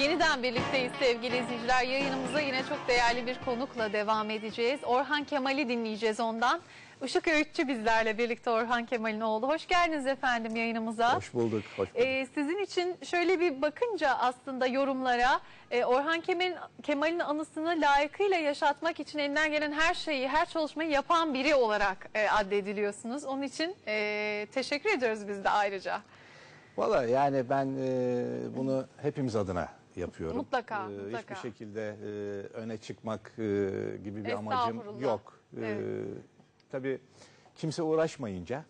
Yeniden birlikteyiz sevgili izleyiciler. Yayınımıza yine çok değerli bir konukla devam edeceğiz. Orhan Kemal'i dinleyeceğiz ondan. Işık Öğütçü bizlerle birlikte Orhan Kemal'in oğlu. Hoş geldiniz efendim yayınımıza. Hoş bulduk. Hoş bulduk. Ee, sizin için şöyle bir bakınca aslında yorumlara e, Orhan Kemal'in Kemal'in anısını layıkıyla yaşatmak için elinden gelen her şeyi, her çalışmayı yapan biri olarak e, addediliyorsunuz. Onun için e, teşekkür ediyoruz biz de ayrıca. Valla yani ben e, bunu hepimiz adına yapıyorum. Mutlaka, E, mutlaka. Hiçbir şekilde e, öne çıkmak e, gibi bir amacım yok. E, Evet. Tabii kimse uğraşmayınca,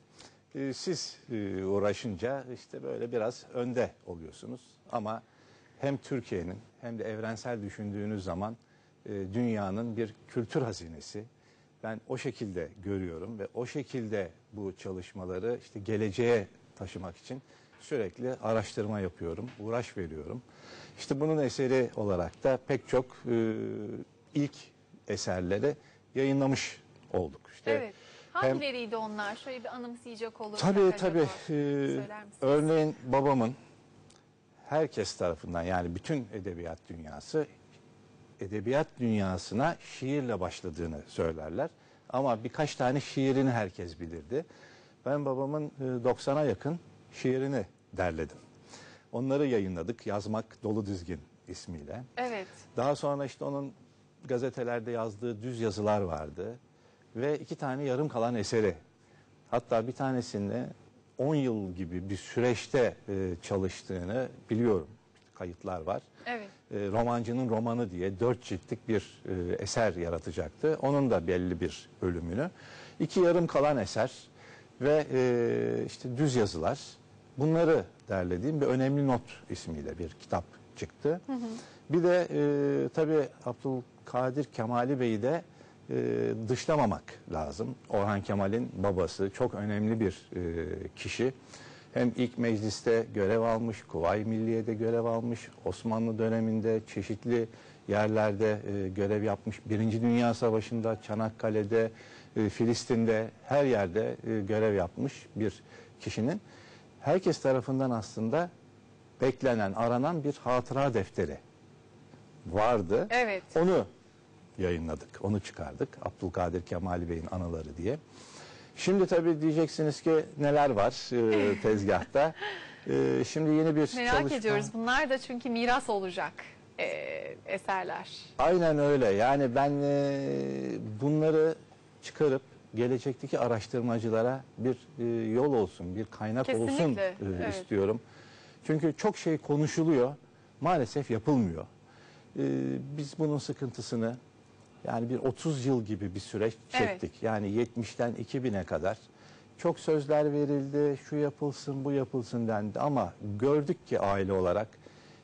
e, siz e, uğraşınca işte böyle biraz önde oluyorsunuz. Ama hem Türkiye'nin hem de evrensel düşündüğünüz zaman e, dünyanın bir kültür hazinesi. Ben o şekilde görüyorum ve o şekilde bu çalışmaları işte geleceğe taşımak için sürekli araştırma yapıyorum, uğraş veriyorum. İşte bunun eseri olarak da pek çok e, ilk eserleri yayınlamış olduk. İşte Evet. hem- Hangileriydi onlar? Şöyle bir anımsayacak olursak Tabii tabii. Ee, örneğin babamın herkes tarafından yani bütün edebiyat dünyası edebiyat dünyasına şiirle başladığını söylerler. Ama birkaç tane şiirini herkes bilirdi. Ben babamın e, 90'a yakın şiirini derledim. Onları yayınladık. Yazmak Dolu Dizgin ismiyle. Evet. Daha sonra işte onun gazetelerde yazdığı düz yazılar vardı. Ve iki tane yarım kalan eseri. Hatta bir tanesinde 10 yıl gibi bir süreçte e, çalıştığını biliyorum. Kayıtlar var. Evet. E, romancının romanı diye dört ciltlik bir e, eser yaratacaktı. Onun da belli bir bölümünü. İki yarım kalan eser ve e, işte düz yazılar. Bunları derlediğim bir önemli not ismiyle bir kitap çıktı. Bir de e, tabii Abdülkadir Kemali Bey'i de e, dışlamamak lazım. Orhan Kemal'in babası çok önemli bir e, kişi. Hem ilk mecliste görev almış, Kuvayi Milliye'de görev almış, Osmanlı döneminde çeşitli yerlerde e, görev yapmış. Birinci Dünya Savaşı'nda, Çanakkale'de, e, Filistin'de her yerde e, görev yapmış bir kişinin herkes tarafından aslında beklenen, aranan bir hatıra defteri vardı. Evet. Onu yayınladık, onu çıkardık. Abdülkadir Kemal Bey'in anıları diye. Şimdi tabii diyeceksiniz ki neler var e, tezgahta. E, şimdi yeni bir Merak çalışma. ediyoruz. Bunlar da çünkü miras olacak e, eserler. Aynen öyle. Yani ben e, bunları çıkarıp gelecekteki araştırmacılara bir e, yol olsun, bir kaynak olsun Kesinlikle, e, evet. istiyorum. Çünkü çok şey konuşuluyor, maalesef yapılmıyor. E, biz bunun sıkıntısını yani bir 30 yıl gibi bir süreç Evet. çektik. Yani 70'ten 2000'e kadar çok sözler verildi, şu yapılsın, bu yapılsın dendi ama gördük ki aile olarak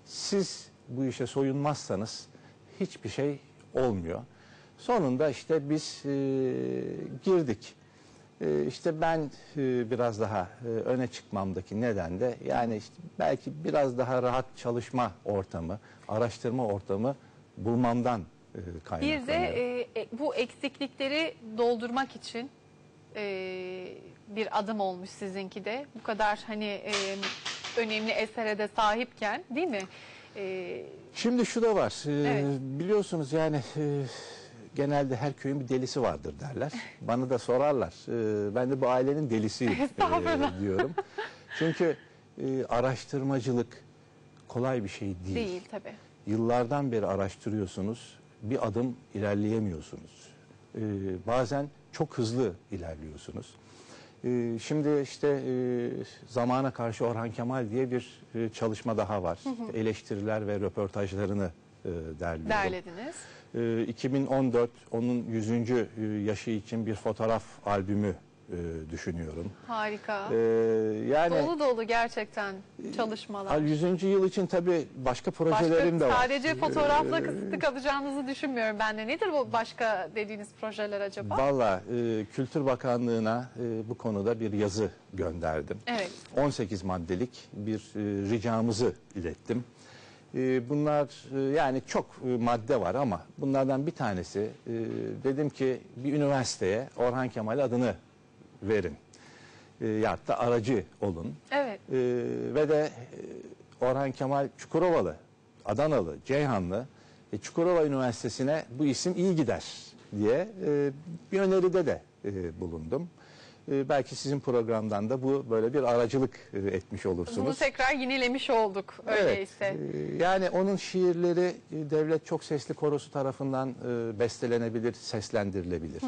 siz bu işe soyunmazsanız hiçbir şey olmuyor. Sonunda işte biz e, girdik. E, işte ben e, biraz daha e, öne çıkmamdaki neden de yani işte belki biraz daha rahat çalışma ortamı, araştırma ortamı bulmamdan e, kaynaklanıyor. Bir de e, e, bu eksiklikleri doldurmak için e, bir adım olmuş sizinki de. Bu kadar hani e, önemli esere de sahipken değil mi? E, Şimdi şu da var. Ee, Evet. Biliyorsunuz yani e, genelde her köyün bir delisi vardır derler. Bana da sorarlar. Ee, ben de bu ailenin delisiyim e, diyorum. Çünkü e, araştırmacılık kolay bir şey değil. değil tabii. Yıllardan beri araştırıyorsunuz. Bir adım ilerleyemiyorsunuz. Ee, bazen çok hızlı ilerliyorsunuz. Şimdi işte e, zamana karşı Orhan Kemal diye bir e, çalışma daha var. Eleştiriler ve röportajlarını e, derliyorum. Derlediniz. Ee, 2014 onun 100. yaşı için bir fotoğraf albümü e, düşünüyorum. Harika. Ee, yani dolu dolu gerçekten çalışmalar. 100. yıl için tabii başka Başka projelerim de var. sadece fotoğrafla kısıtlı kalacağınızı düşünmüyorum ben de. Nedir bu başka dediğiniz projeler acaba? Valla e, Kültür Bakanlığı'na e, bu konuda bir yazı gönderdim. Evet. 18 maddelik bir e, ricamızı ilettim. E, bunlar e, yani çok e, madde var ama bunlardan bir tanesi e, dedim ki bir üniversiteye Orhan Kemal adını verin. E, ya da aracı olun. Evet. E, ve de e, Orhan Kemal Çukurovalı Adanalı, Ceyhanlı, e, Çukurova Üniversitesi'ne bu isim iyi gider diye e, bir öneride de e, bulundum. E, belki sizin programdan da bu böyle bir aracılık e, etmiş olursunuz. Bunu tekrar yinelemiş olduk öyleyse. Evet, e, yani onun şiirleri e, devlet çok sesli korosu tarafından e, bestelenebilir, seslendirilebilir.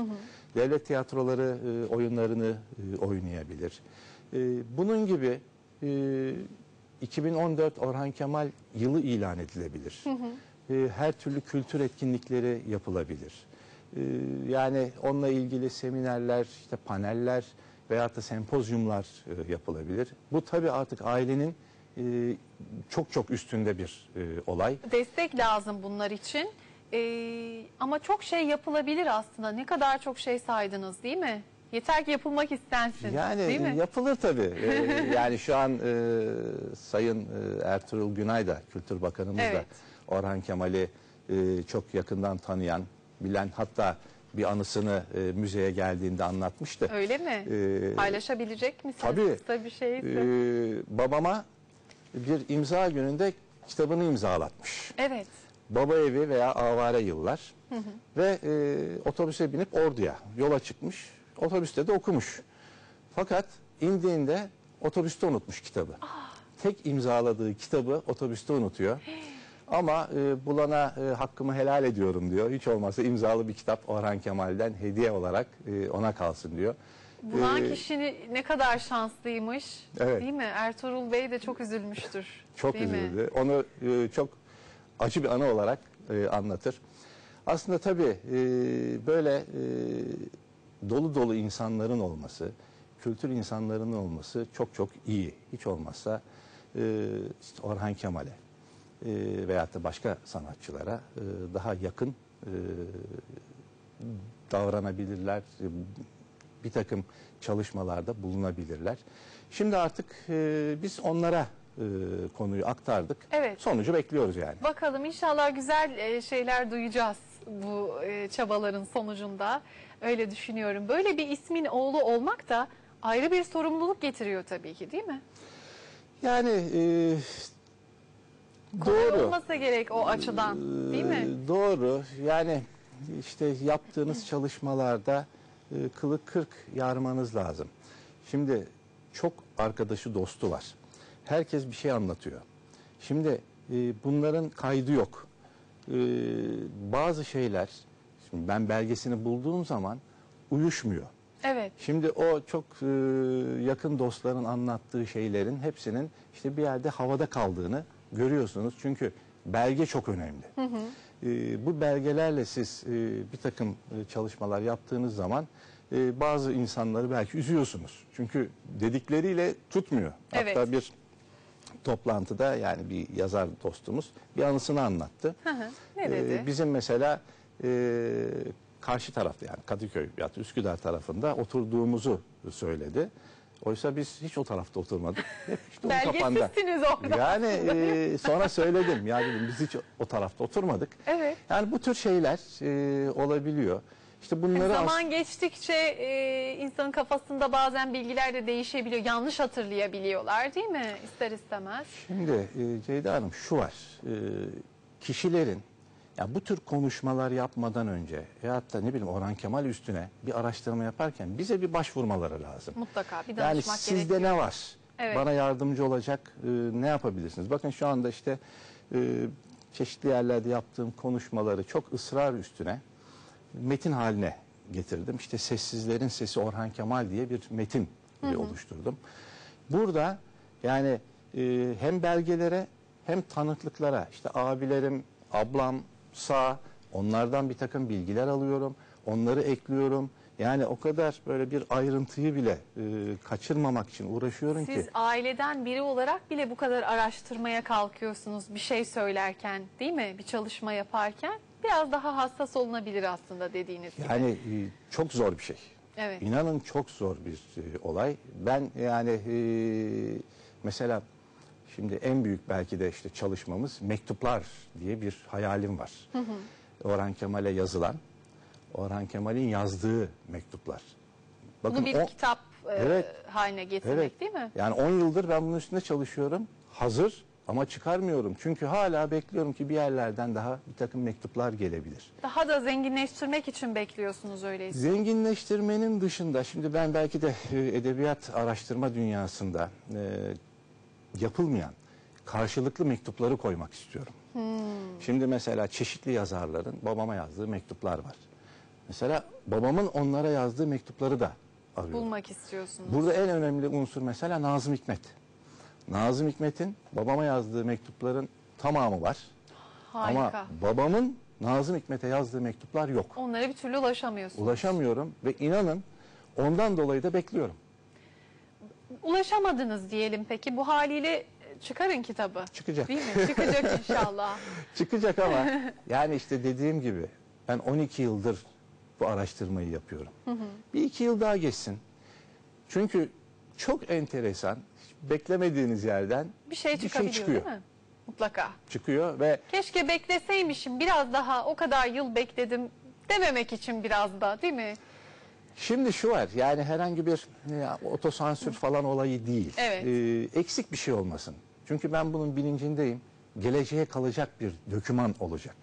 Devlet tiyatroları e, oyunlarını e, oynayabilir. E, bunun gibi e, 2014 Orhan Kemal yılı ilan edilebilir. E, her türlü kültür etkinlikleri yapılabilir. E, yani onunla ilgili seminerler, işte paneller veyahut da sempozyumlar e, yapılabilir. Bu tabii artık ailenin e, çok çok üstünde bir e, olay. Destek lazım bunlar için. Ee, ama çok şey yapılabilir aslında. Ne kadar çok şey saydınız değil mi? Yeter ki yapılmak istensin. Yani değil mi? yapılır tabii. Ee, yani şu an e, Sayın e, Ertuğrul Günay da Kültür Bakanımız Evet. da Orhan Kemal'i e, çok yakından tanıyan, bilen hatta bir anısını e, müzeye geldiğinde anlatmıştı. Öyle mi? Ee, Paylaşabilecek misiniz? tabii. Kısa bir şeyse. Ee, babama bir imza gününde kitabını imzalatmış. evet. Baba evi veya avare yıllar ve e, otobüse binip orduya yola çıkmış. Otobüste de okumuş. Fakat indiğinde otobüste unutmuş kitabı. Tek imzaladığı kitabı otobüste unutuyor. Ama e, bulana e, hakkımı helal ediyorum diyor. Hiç olmazsa imzalı bir kitap Orhan Kemal'den hediye olarak e, ona kalsın diyor. Bulan Ee, kişi ne kadar şanslıymış. Evet. Değil mi? Ertuğrul Bey de çok üzülmüştür. Çok değil mi? üzüldü. Onu e, çok acı bir anı olarak e, anlatır. Aslında tabii e, böyle e, dolu dolu insanların olması, kültür insanların olması çok çok iyi. Hiç olmazsa e, işte Orhan Kemal'e veyahut da başka sanatçılara e, daha yakın e, davranabilirler. Bir takım çalışmalarda bulunabilirler. Şimdi artık e, biz onlara konuyu aktardık. Evet. Sonucu bekliyoruz yani. Bakalım inşallah güzel şeyler duyacağız bu çabaların sonucunda. Öyle düşünüyorum. Böyle bir ismin oğlu olmak da ayrı bir sorumluluk getiriyor tabii ki değil mi? Yani e, Kolay doğru. olmasa gerek o açıdan değil mi? Ee, Doğru. Yani işte yaptığınız çalışmalarda e, kılık kırk yarmanız lazım. Şimdi çok arkadaşı dostu var. Herkes bir şey anlatıyor. Şimdi e, bunların kaydı yok. E, bazı şeyler, şimdi ben belgesini bulduğum zaman uyuşmuyor. Evet. Şimdi o çok e, yakın dostların anlattığı şeylerin hepsinin işte bir yerde havada kaldığını görüyorsunuz. Çünkü belge çok önemli. E, bu belgelerle siz e, bir takım e, çalışmalar yaptığınız zaman e, bazı insanları belki üzüyorsunuz. Çünkü dedikleriyle tutmuyor. Evet. Hatta bir toplantıda yani bir yazar dostumuz bir anısını anlattı. Hı hı. Ne Ee, dedi? bizim mesela e, karşı tarafta yani Kadıköy ya da Üsküdar tarafında oturduğumuzu söyledi. Oysa biz hiç o tarafta oturmadık. Hep işte onun kapanda. Belgesizsiniz orada. Yani e, sonra söyledim ya dedim biz hiç o tarafta oturmadık. Evet. Yani bu tür şeyler e, olabiliyor. İşte bunları as- Zaman geçtikçe e, insanın kafasında bazen bilgiler de değişebiliyor. Yanlış hatırlayabiliyorlar değil mi? İster istemez. Şimdi e, Ceyda Hanım şu var. E, kişilerin ya bu tür konuşmalar yapmadan önce veyahut da ne bileyim Orhan Kemal üstüne bir araştırma yaparken bize bir başvurmaları lazım. Mutlaka bir Yani danışmak sizde gerekiyor. ne var? Evet. Bana yardımcı olacak e, ne yapabilirsiniz? Bakın şu anda işte e, çeşitli yerlerde yaptığım konuşmaları çok ısrar üstüne metin haline getirdim. İşte Sessizlerin Sesi Orhan Kemal diye bir metin e, oluşturdum. Burada yani e, hem belgelere hem tanıklıklara işte abilerim, ablam sağ onlardan bir takım bilgiler alıyorum. Onları ekliyorum. Yani o kadar böyle bir ayrıntıyı bile e, kaçırmamak için uğraşıyorum Siz ki. aileden biri olarak bile bu kadar araştırmaya kalkıyorsunuz bir şey söylerken değil mi? Bir çalışma yaparken biraz daha hassas olunabilir aslında dediğiniz gibi. Yani e, çok zor bir şey. Evet. İnanın çok zor bir e, olay. Ben yani e, mesela şimdi en büyük belki de işte çalışmamız mektuplar diye bir hayalim var. Orhan Kemal'e yazılan, Orhan Kemal'in yazdığı mektuplar. Bunu bir o- kitap e, Evet. haline getirmek Evet. değil mi? Yani 10 yıldır ben bunun üstünde çalışıyorum. Hazır Ama çıkarmıyorum çünkü hala bekliyorum ki bir yerlerden daha bir takım mektuplar gelebilir. Daha da zenginleştirmek için bekliyorsunuz öyleyse. Zenginleştirmenin dışında şimdi ben belki de e, edebiyat araştırma dünyasında e, yapılmayan karşılıklı mektupları koymak istiyorum. Şimdi mesela çeşitli yazarların babama yazdığı mektuplar var. Mesela babamın onlara yazdığı mektupları da arıyorum. Bulmak istiyorsunuz. Burada en önemli unsur mesela Nazım Hikmet. Nazım Hikmet'in babama yazdığı mektupların tamamı var. Harika. Ama babamın Nazım Hikmet'e yazdığı mektuplar yok. Onlara bir türlü ulaşamıyorsunuz. Ulaşamıyorum ve inanın ondan dolayı da bekliyorum. Ulaşamadınız diyelim peki. Bu haliyle çıkarın kitabı. Çıkacak. Değil mi? Çıkacak inşallah. Çıkacak ama yani işte dediğim gibi ben 12 yıldır bu araştırmayı yapıyorum. Bir iki yıl daha geçsin. Çünkü çok enteresan, beklemediğiniz yerden Bir şey çıkabiliyor çıkıyor. değil mi? Mutlaka. Çıkıyor ve Keşke bekleseymişim biraz daha o kadar yıl bekledim dememek için biraz da değil mi? Şimdi şu var yani herhangi bir ya, otosansür falan olayı değil. Evet. Ee, eksik bir şey olmasın. Çünkü ben bunun bilincindeyim. Geleceğe kalacak bir döküman olacak.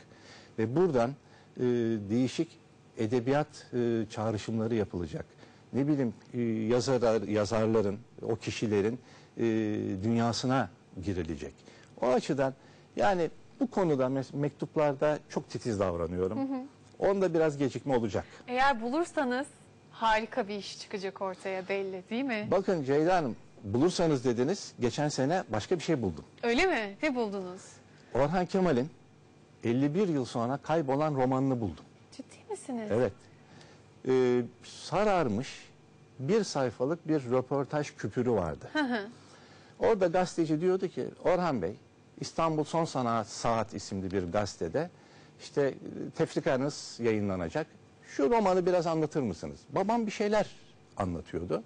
Ve buradan e, değişik edebiyat e, çağrışımları yapılacak. Ne bileyim e, yazar, yazarların, o kişilerin e, dünyasına girilecek. O açıdan yani bu konuda mektuplarda çok titiz davranıyorum. Onda biraz gecikme olacak. Eğer bulursanız harika bir iş çıkacak ortaya belli değil mi? Bakın Ceyda Hanım bulursanız dediniz geçen sene başka bir şey buldum. Öyle mi? Ne buldunuz? Orhan Kemal'in 51 yıl sonra kaybolan romanını buldum. Ciddi misiniz? Evet. Ee, sararmış bir sayfalık bir röportaj küpürü vardı. Orada gazeteci diyordu ki Orhan Bey İstanbul Son Sanat Saat isimli bir gazetede işte e, tefrikanız yayınlanacak. Şu romanı biraz anlatır mısınız? Babam bir şeyler anlatıyordu.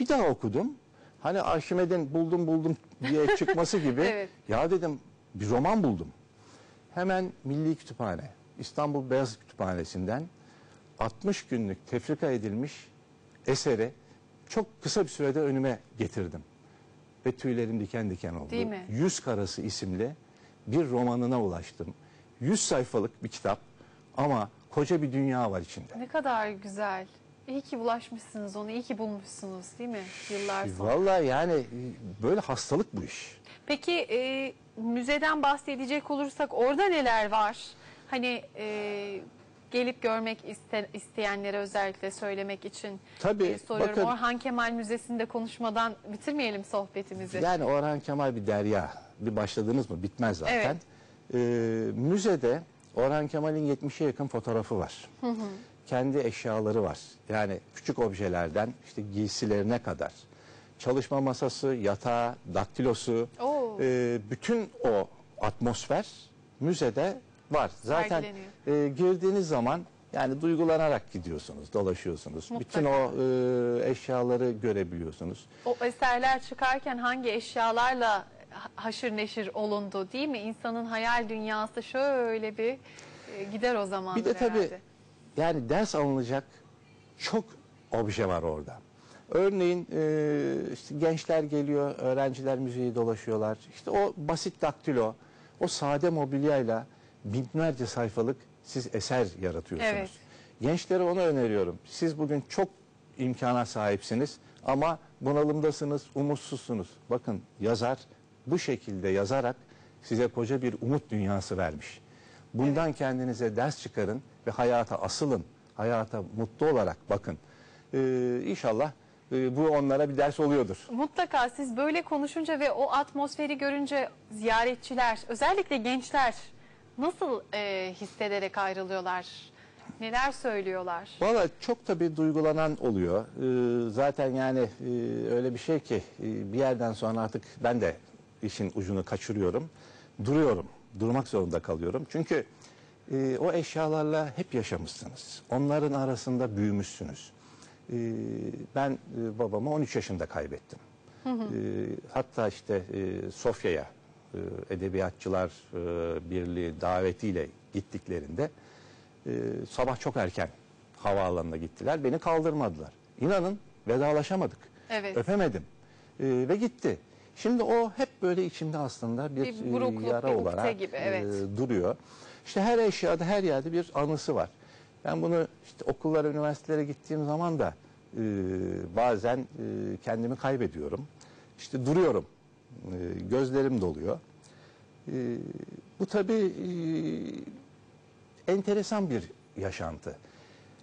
Bir daha okudum. Hani Arşimed'in buldum buldum diye çıkması gibi. Evet. Ya dedim bir roman buldum. Hemen Milli Kütüphane, İstanbul Beyaz Kütüphanesi'nden 60 günlük tefrika edilmiş eseri çok kısa bir sürede önüme getirdim. Ve tüylerim diken diken oldu. Değil mi? Yüz Karası isimli bir romanına ulaştım. 100 sayfalık bir kitap ama koca bir dünya var içinde. Ne kadar güzel. İyi ki bulaşmışsınız onu, iyi ki bulmuşsunuz değil mi? Yıllar sonra. Vallahi yani e, böyle hastalık bu iş. Peki e, müzeden bahsedecek olursak orada neler var? Hani e, gelip görmek iste- isteyenlere özellikle söylemek için Tabii, e, soruyorum. bakın- Orhan Kemal Müzesi'nde konuşmadan bitirmeyelim sohbetimizi. Yani Orhan Kemal bir derya. Bir başladınız mı bitmez zaten. Evet. Ee, müzede Orhan Kemal'in 70'e yakın fotoğrafı var. Kendi eşyaları var. Yani küçük objelerden işte giysilerine kadar. Çalışma masası, yatağı, daktilosu. Oo. e, bütün o atmosfer müzede var. Zaten e, girdiğiniz zaman yani duygulanarak gidiyorsunuz, dolaşıyorsunuz. Bütün o e, eşyaları görebiliyorsunuz. O eserler çıkarken hangi eşyalarla haşır neşir olundu değil mi? İnsanın hayal dünyası şöyle bir e, gider o zaman. Bir de tabii yani ders alınacak çok obje var orada. Örneğin e, işte gençler geliyor, öğrenciler müzeyi dolaşıyorlar. İşte o basit daktilo, o sade mobilyayla binlerce sayfalık siz eser yaratıyorsunuz. Evet. Gençlere onu öneriyorum. Siz bugün çok imkana sahipsiniz ama bunalımdasınız, umutsuzsunuz. Bakın yazar bu şekilde yazarak size koca bir umut dünyası vermiş. Bundan kendinize ders çıkarın ve hayata asılın. Hayata mutlu olarak bakın. Ee, inşallah e, bu onlara bir ders oluyordur. Mutlaka siz böyle konuşunca ve o atmosferi görünce ziyaretçiler, özellikle gençler nasıl e, hissederek ayrılıyorlar? Neler söylüyorlar? Valla çok tabii duygulanan oluyor. Ee, zaten yani e, öyle bir şey ki e, bir yerden sonra artık ben de işin ucunu kaçırıyorum. Duruyorum. Durmak zorunda kalıyorum. Çünkü e, o eşyalarla hep yaşamışsınız. Onların arasında büyümüşsünüz. E, ben e, babamı 13 yaşında kaybettim. E, hatta işte e, Sofya'ya e, Edebiyatçılar e, Birliği davetiyle gittiklerinde e, sabah çok erken havaalanına gittiler. Beni kaldırmadılar. İnanın vedalaşamadık. Evet. Öpemedim. E, ve gitti. Şimdi o hep böyle içimde aslında bir, Bir e, burukluk, yara bir olarak gibi, e, evet. duruyor. İşte her eşyada, her yerde bir anısı var. Ben bunu işte okullara, üniversitelere gittiğim zaman da e, bazen e, kendimi kaybediyorum. İşte duruyorum, e, gözlerim doluyor. E, bu tabii e, enteresan bir yaşantı.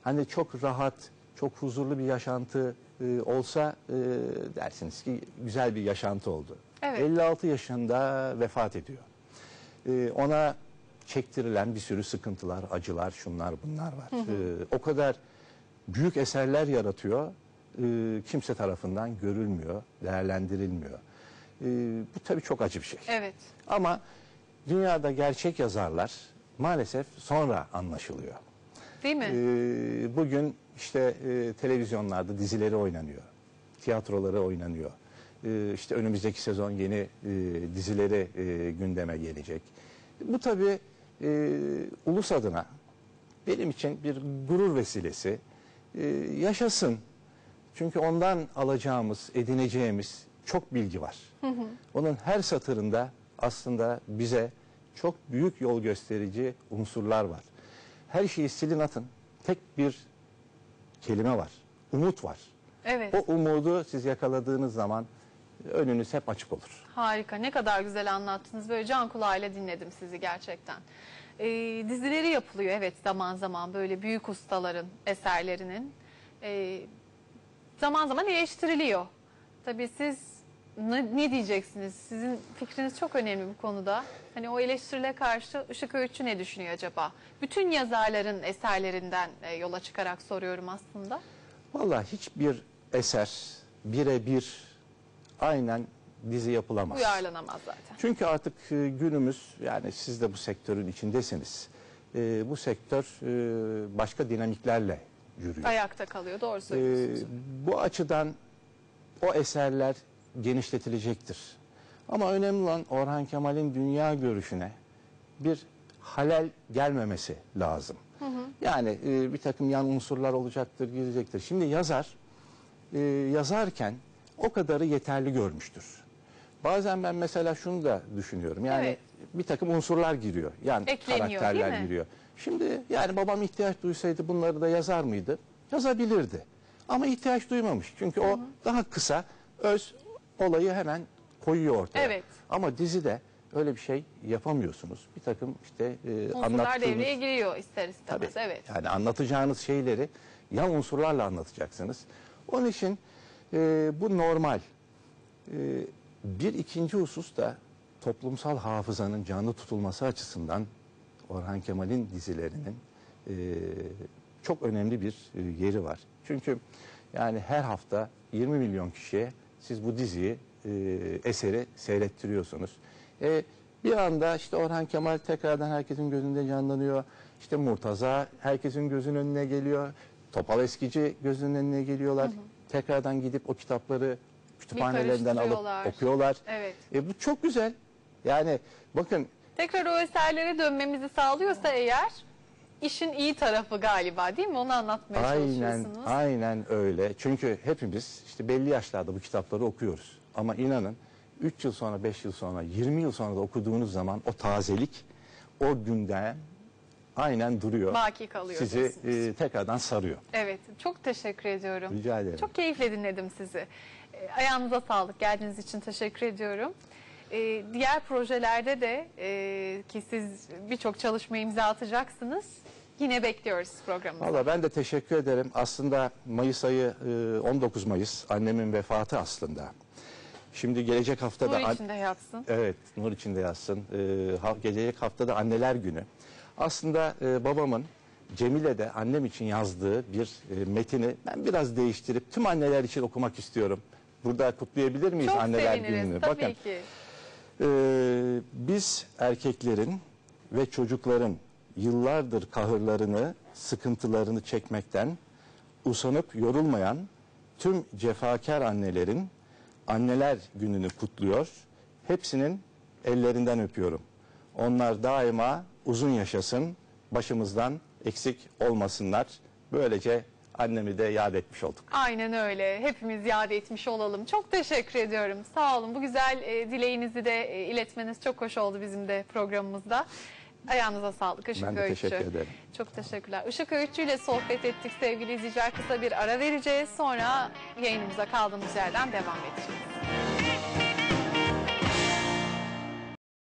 Hani çok rahat, çok huzurlu bir yaşantı e, olsa e, dersiniz ki güzel bir yaşantı oldu. Evet. 56 yaşında vefat ediyor. E, ona çektirilen bir sürü sıkıntılar, acılar, şunlar bunlar var. E, o kadar büyük eserler yaratıyor. e, kimse tarafından görülmüyor, değerlendirilmiyor. E, bu tabii çok acı bir şey. Evet. Ama dünyada gerçek yazarlar maalesef sonra anlaşılıyor. Değil mi? Ee, bugün işte e, televizyonlarda dizileri oynanıyor. Tiyatroları oynanıyor. Ee, işte önümüzdeki sezon yeni e, dizileri e, gündeme gelecek. Bu tabii e, ulus adına benim için bir gurur vesilesi. E, yaşasın. Çünkü ondan alacağımız, edineceğimiz çok bilgi var. Onun her satırında aslında bize çok büyük yol gösterici unsurlar var. Her şeyi silin atın. Tek bir kelime var. Umut var. Evet. O umudu siz yakaladığınız zaman önünüz hep açık olur. Harika. Ne kadar güzel anlattınız. Böyle can kulağıyla dinledim sizi gerçekten. Ee, dizileri yapılıyor evet zaman zaman böyle büyük ustaların eserlerinin. Ee, zaman zaman eleştiriliyor. Tabii siz ne, ne diyeceksiniz? Sizin fikriniz çok önemli bu konuda. Hani o eleştirile karşı Işık Öğütçü ne düşünüyor acaba? Bütün yazarların eserlerinden e, yola çıkarak soruyorum aslında. Vallahi hiçbir eser birebir aynen dizi yapılamaz. Uyarlanamaz zaten. Çünkü artık e, günümüz yani siz de bu sektörün içindesiniz. E, bu sektör e, başka dinamiklerle yürüyor. Ayakta kalıyor doğru Ee, söylüyorsunuz. bu açıdan o eserler genişletilecektir. Ama önemli olan Orhan Kemal'in dünya görüşüne bir halel gelmemesi lazım. Yani e, bir takım yan unsurlar olacaktır, girecektir. Şimdi yazar e, yazarken o kadarı yeterli görmüştür. Bazen ben mesela şunu da düşünüyorum. Yani Evet. bir takım unsurlar giriyor. Yani Ekleniyor, karakterler giriyor. Şimdi yani babam ihtiyaç duysaydı bunları da yazar mıydı? Yazabilirdi. Ama ihtiyaç duymamış. Çünkü o daha kısa, öz olayı hemen koyuyor ortaya. Evet. Ama dizide öyle bir şey yapamıyorsunuz. Bir takım işte e, Unsurlar devreye giriyor ister Tabii. istemez. Evet. Yani anlatacağınız şeyleri yan unsurlarla anlatacaksınız. Onun için e, bu normal. E, bir ikinci husus da toplumsal hafızanın canlı tutulması açısından Orhan Kemal'in dizilerinin e, çok önemli bir e, yeri var. Çünkü yani her hafta 20 milyon kişiye siz bu diziyi, e, eseri seyrettiriyorsunuz. E, bir anda işte Orhan Kemal tekrardan herkesin gözünde canlanıyor. İşte Murtaza herkesin gözünün önüne geliyor. Topal Eskici gözünün önüne geliyorlar. Tekrardan gidip o kitapları kütüphanelerinden alıp okuyorlar. Evet. E, bu çok güzel. Yani bakın Tekrar o eserlere dönmemizi sağlıyorsa eğer işin iyi tarafı galiba değil mi? Onu anlatmaya Aynen, çalışıyorsunuz. aynen öyle. Çünkü hepimiz işte belli yaşlarda bu kitapları okuyoruz. Ama inanın 3 yıl sonra, 5 yıl sonra, 20 yıl sonra da okuduğunuz zaman o tazelik o günden aynen duruyor. Baki kalıyor Sizi diyorsunuz. e, tekrardan sarıyor. Evet, çok teşekkür ediyorum. Rica ederim. Çok keyifle dinledim sizi. E, ayağınıza sağlık. Geldiğiniz için teşekkür ediyorum. E, diğer projelerde de e, ki siz birçok çalışma imza atacaksınız. Yine bekliyoruz programımızı. Valla ben de teşekkür ederim. Aslında Mayıs ayı e, 19 Mayıs annemin vefatı aslında. Şimdi gelecek hafta da Nur içinde yatsın. Evet, nur içinde yazsın. Ee, ha- gelecek haftada anneler günü. Aslında e, babamın Cemile'de annem için yazdığı bir e, metini ben biraz değiştirip tüm anneler için okumak istiyorum. Burada kutlayabilir miyiz Çok anneler seviniriz gününü? tabii Bakın, ki. E, biz erkeklerin ve çocukların yıllardır kahırlarını, sıkıntılarını çekmekten usanıp yorulmayan tüm cefakar annelerin anneler gününü kutluyor. Hepsinin ellerinden öpüyorum. Onlar daima uzun yaşasın, başımızdan eksik olmasınlar. Böylece annemi de yad etmiş olduk. Aynen öyle. Hepimiz yad etmiş olalım. Çok teşekkür ediyorum. Sağ olun. Bu güzel e, dileğinizi de e, iletmeniz çok hoş oldu bizim de programımızda. Ayağınıza sağlık Işık Ben de Öğütçü. teşekkür ederim. Çok teşekkürler. Işık Öğütçü ile sohbet ettik sevgili izleyiciler. Kısa bir ara vereceğiz. Sonra yayınımıza kaldığımız yerden devam edeceğiz.